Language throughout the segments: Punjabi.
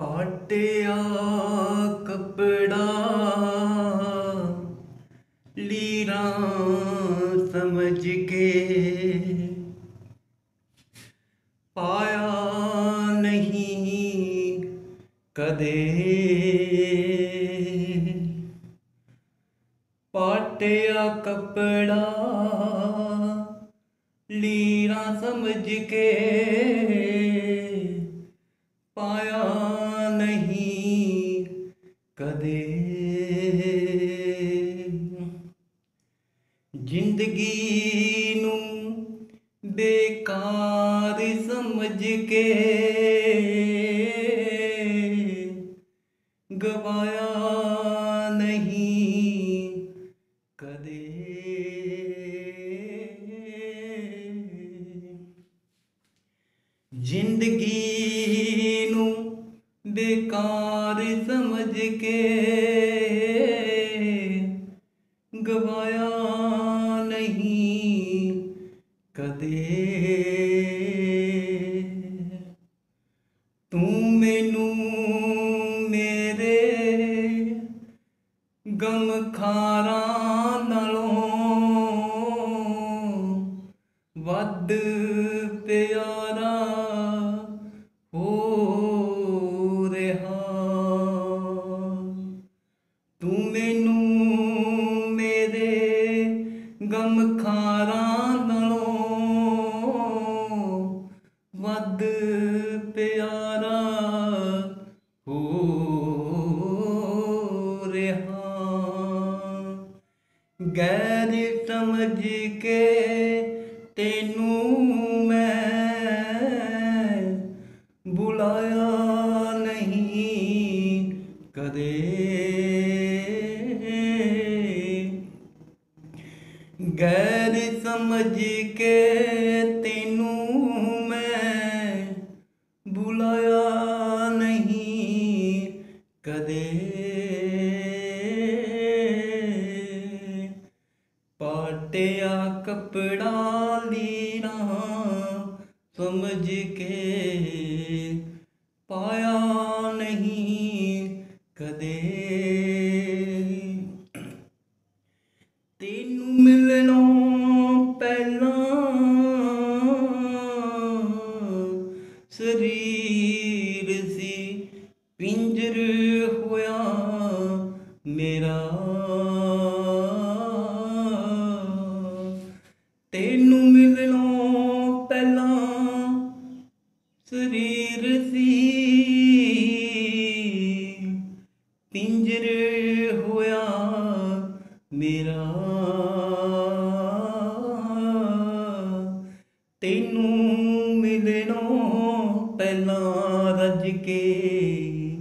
ਪਾਟਿਆ ਕਪੜਾ। ਲੀਰਾਂ ਸਮਝ ਕੇ ਪਾਇਆ ਨਹੀਂ ਕਦੇ। ਪਾਟਿਆ ਕਪੜਾ ਲੀਰਾਂ ਸਮਝ ਕੇ ਜ਼ਿੰਦਗੀ ਨੂੰ ਬੇਕਾਰ ਸਮਝ ਕੇ ਗਵਾਇਆ ਨਹੀਂ ਕਦੇ। ਜ਼ਿੰਦਗੀ ਨੂੰ ਬੇਕਾਰ ਸਮਝ ਕੇ ਗਵਾਇਆ ਨਹੀਂ ਕਦੇ। ਤੂੰ ਮੈਨੂੰ ਮੇਰੇ ਗਮ ਖਾਰਾਂ ਨਾਲੋਂ ਵੱਧ ਪਿਆਰਾ ਤੈਨੂੰ ਮੈਂ ਬੁਲਾਇਆ ਨਹੀਂ ਕਦੇ। ਗੈਰ ਸਮਝ ਕੇ ਤੈਨੂੰ ਮੈਂ ਬੁਲਾਇਆ ਪਾਟਿਆ ਕਪੜਾ ਲੀਣਾ ਸਮਝ ਕੇ ਪਾਇਆ ਨਹੀਂ ਕਦੇ। ਤੈਨੂੰ ਮਿਲਣਾ ਪਹਿਲਾਂ ਸਰੀਰ ਤੈਨੂੰ ਮਿਲਣੋਂ ਪਹਿਲਾਂ ਰੱਜ ਕੇ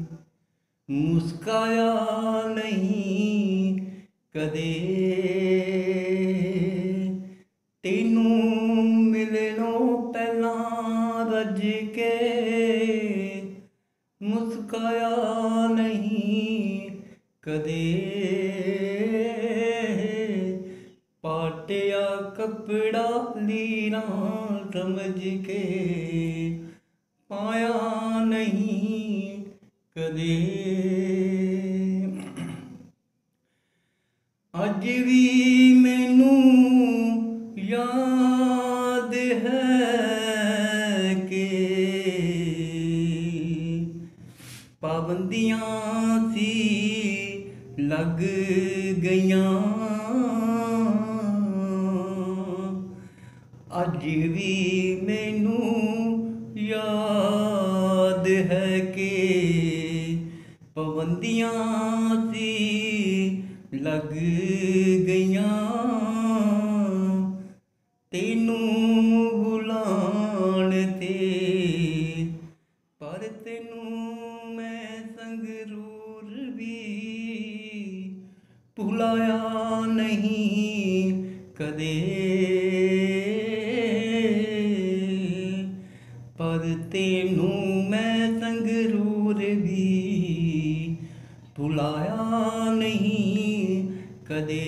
ਮੁਸਕਾਇਆ ਨਹੀਂ ਕਦੇ। ਤੈਨੂੰ ਮਿਲਣੋਂ ਪਹਿਲਾਂ ਰੱਜ ਕੇ ਮੁਸਕਾਇਆ ਨਹੀਂ ਕਦੇ। ਪਾਟਿਆ ਕੱਪੜਾ ਲੀਰਾਂ ਸਮਝ ਕੇ ਪਾਇਆ ਨਹੀਂ ਕਦੇ। ਅੱਜ ਵੀ ਮੈਨੂੰ ਯਾਦ ਹੈ ਕਿ ਪਾਬੰਦੀਆਂ ਸੀ ਲੱਗ ਗਈਆਂ। ਅੱਜ ਵੀ ਮੈਨੂੰ ਯਾਦ ਹੈ ਕਿ ਪਾਬੰਦੀਆਂ ਸੀ ਲੱਗ ਗਈਆਂ। ਤੈਨੂੰ ਬੁਲਾਣ ਤੇ ਪਰ ਤੈਨੂੰ ਮੈਂ ਸੰਗਰੂਰ ਵੀ ਭੁਲਾਇਆ ਨਹੀਂ ਕਦੇ। ਭੁਲਾਇਆ ਨਹੀਂ ਕਦੇ।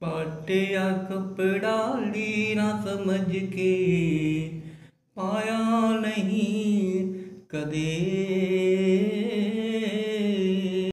ਪਾਟਿਆ ਕਪੜਾ ਲੀਰਾਂ ਸਮਝ ਕੇ ਪਾਇਆ ਨਹੀਂ ਕਦੇ।